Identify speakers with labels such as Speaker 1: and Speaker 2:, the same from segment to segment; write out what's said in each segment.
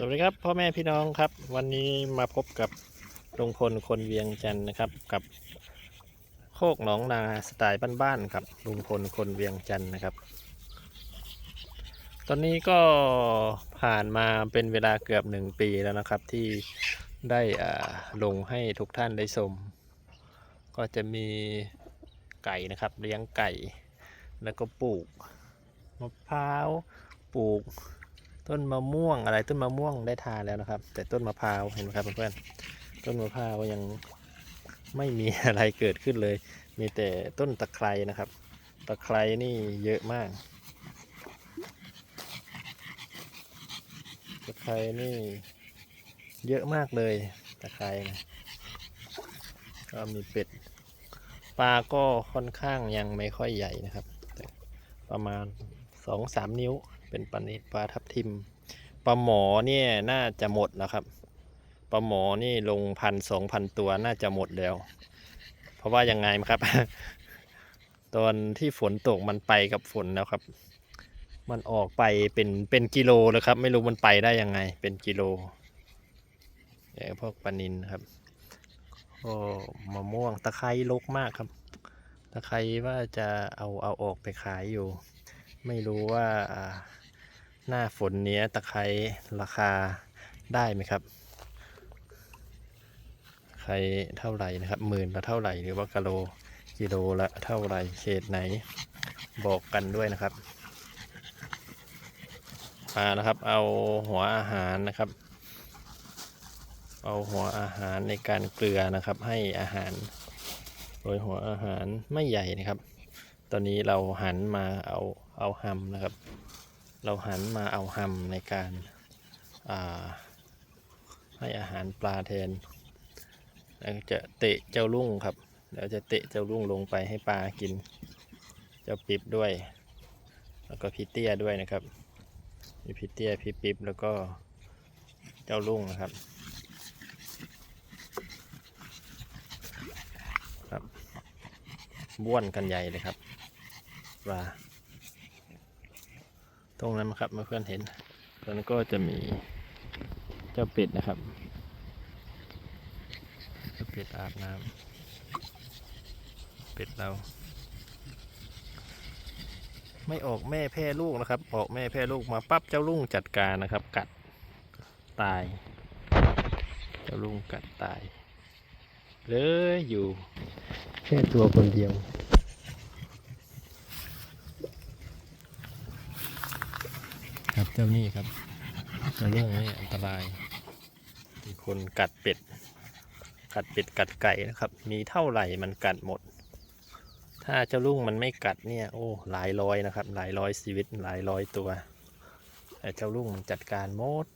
Speaker 1: สวัสดีครับพ่อแม่พี่น้องครับ วันนี้มาพบกับลุงพลคนเวียงจันทร์นะครับกับ โคกหนองนาสไตล์บ้านๆครับลุงพลคนเวียงจันทร์นะครับ ตอนนี้ก็ผ่านมาเป็นเวลาเกือบหนึ่งปีแล้วนะครับ ที่ได้ลงให้ทุกท่านได้ชมก็จะมีไก่นะครับ เลี้ยงไก่ แล้วก็ปลูกมะพร้าวปลูก ต้นมะม่วงอะไรต้นมะม่วงได้ทานแล้วนะครับ แต่ต้นมะพร้าวเห็นไหมครับเพื่อนๆต้นมะพร้าวยังไม่มีอะไรเกิดขึ้นเลย มีแต่ต้นตะไคร้นะครับ ตะไคร้นี่เยอะมากตะไคร้นี่เยอะมากเลยตะไคร้นะก็มีเป็ดปลาก็ค่อนข้างยังไม่ค่อยใหญ่นะครับ ประมาณสองสามนิ้ว เป็นปลานิปลาทับทิมปลาหมอเนี่ยน่าจะหมดแล้วครับปลาหมอนี่ลงพันสองพันตัวน่าจะหมดแล้ว เพราะว่ายังไงครับ ตอนที่ฝนตกมันไปกับฝนแล้วครับ มันออกไปเป็นเป็นกิโลเลยครับ ไม่รู้มันไปได้ยังไง เป็นกิโลอย่างพวกปลานินครับโอ้มะม่วงตะไคร้รกมากครับ ตะไคร้ว่าจะเอาเอาออกไปขายอยู่ ไม่รู้ว่าอ่า หน้าฝนเนี้ยตะไคร้ราคาได้ไหมครับ ใครเท่าไหร่นะครับหมื่นละเท่าไหร่หรือว่ากิโลกิโลละเท่าไหร่เขตไหน บอกกันด้วยนะครับมานะครับ เอาหัวอาหารนะครับ เอาหัวอาหารในการเกลือนะครับ ให้อาหารโดยหัวอาหารไม่ใหญ่นะครับ ตอนนี้เราหันมาเอาเอาหำนะครับ เราหันมาเอาหำในการาให้อาหารปลาแทน แล้วจะเตะเจ้าลุ่งครับ แล้วจะเตะเจ้าลุ่งลงไปให้ปลากิน เจ้าปิบด้วย แล้วก็พี่เตี้ยด้วยนะครับ มีพี่เตี้ยพี่ปิบแล้วก็เจ้าลุ่งนะครับครับบ้วนกันใหญ่เลยครับปลา ตรงนั้นนะครับเมื่อเพื่อนเห็นตรงนั้นก็จะมีเจ้าเป็ดนะครับเจ้าเป็ดอาบน้ำเป็ดเรา ไม่ออกแม่แพร่ลูกนะครับ ออกแม่แพร่ลูกมาปั๊บเจ้าลุงจัดการนะครับ กัดตาย เจ้าลุงกัดตาย เลยอยู่แค่ตัวคนเดียว ครับเจ้านี่ครับเรื่องนี้อันตรายมีคนกัดเป็ด กัดเป็ดกัดไก่นะครับ มีเท่าไหร่มันกัดหมด ถ้าเจ้าลุงมันไม่กัดเนี่ย โอ้หลายร้อยนะครับ หลายร้อยชีวิตหลายร้อยตัวแต่เจ้าลุงมันจัดการหมด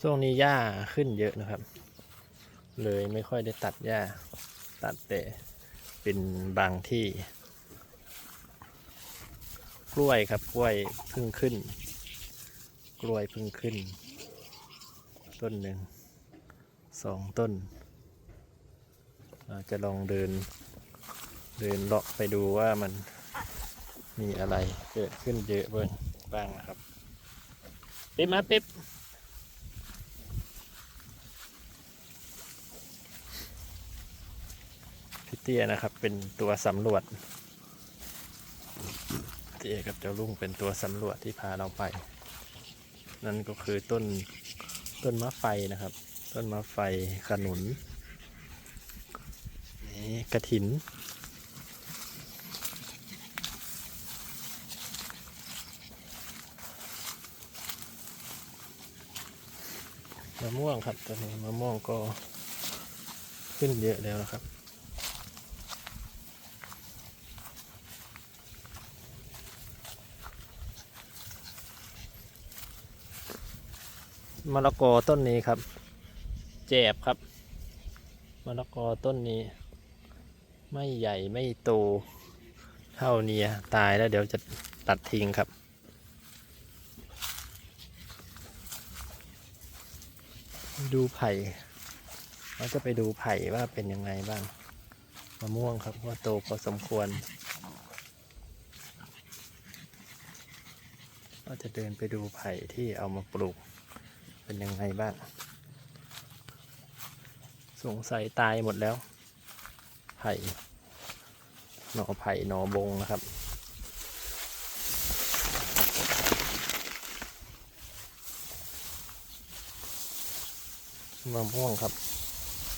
Speaker 1: ช่วงนี้หญ้าขึ้นเยอะนะครับ เลยไม่ค่อยได้ตัดหญ้าตัดแต่เป็นบางที่ กล้วยครับกล้วยพิ่งขึ้น กล้วยพิ่งขึ้น ต้นหนึ่งสองต้นเราจะลองเดิน เดินเลาะไปดูว่ามันมีอะไรเกิดขึ้นเยอะเบ้งบ้างนะครับปิ๊บมาปิ๊บพี่เตี้ยนะครับเป็นตัวสำรวจ เตี้ยกับเจ้าลุงเป็นตัวสำรวจที่พาเราไป นั่นก็คือต้นต้นมะไฟนะครับ ต้นมะไฟขนุนนี่กระถินมะม่วงครับตอนนี้มะม่วงก็ขึ้นเยอะแล้วนะครับ มะละกอต้นนี้ครับ แจบครับมะละกอต้นนี้ ไม่ใหญ่ไม่โตเท่าเนี้ยตายแล้วเดี๋ยวจะตัดทิ้งครับ ดูไผ่เราจะไปดูไผ่ว่าเป็นยังไงบ้างมะม่วงครับว่าโตพอสมควรก็จะเดินไปดูไผ่ที่เอามาปลูก เป็นยังไงบ้าง สงสัยตายหมดแล้ว ไผ่ หน่อไผ่ หน่อบงนะครับ มะม่วงครับ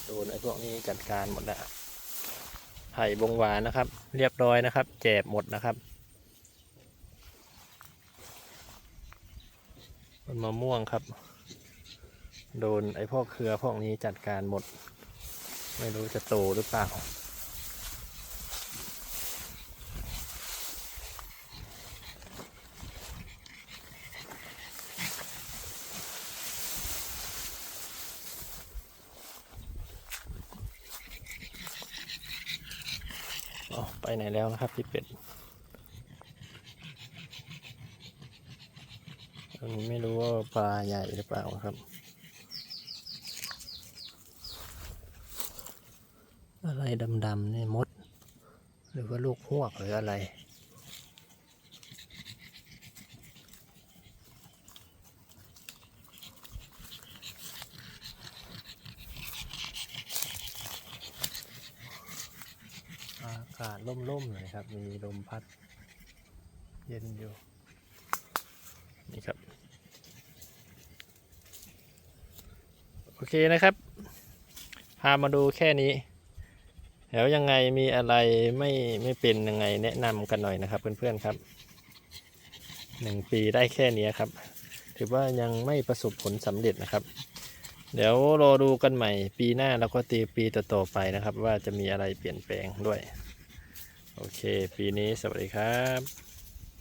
Speaker 1: โดนไอ้พวกนี้จัดการหมดแล้ว ไผ่บงหวานนะครับ เรียบร้อยนะครับ แจบหมดนะครับต้นมะม่วงครับ โดนไอ้พวกเครือพวกนี้จัดการหมด ไม่รู้จะโตหรือเปล่าอ๋อไปไหนแล้วนะครับพี่เป็ดอันนี้ไม่รู้ว่าปลาใหญ่หรือเปล่าครับ อะไรดำๆนี่มด หรือว่าลูกพวกหรืออะไร อากาศร่มๆหน่อยครับ มีลมพัด เย็นอยู่ นี่ครับ โอเคนะครับ พามาดูแค่นี้ แล้วยังไงมีอะไรไม่ไม่เป็นยังไงแนะนำกันหน่อยนะครับ เพื่อนๆครับหนึ่งปีได้แค่นี้ครับ ถือว่ายังไม่ประสบผลสำเร็จนะครับ เดี๋ยวรอดูกันใหม่ ปีหน้าแล้วก็ตีปีต่อๆไปนะครับ ว่าจะมีอะไรเปลี่ยนแปลงด้วย โอเค ปีนี้สวัสดีครับ